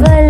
позволяет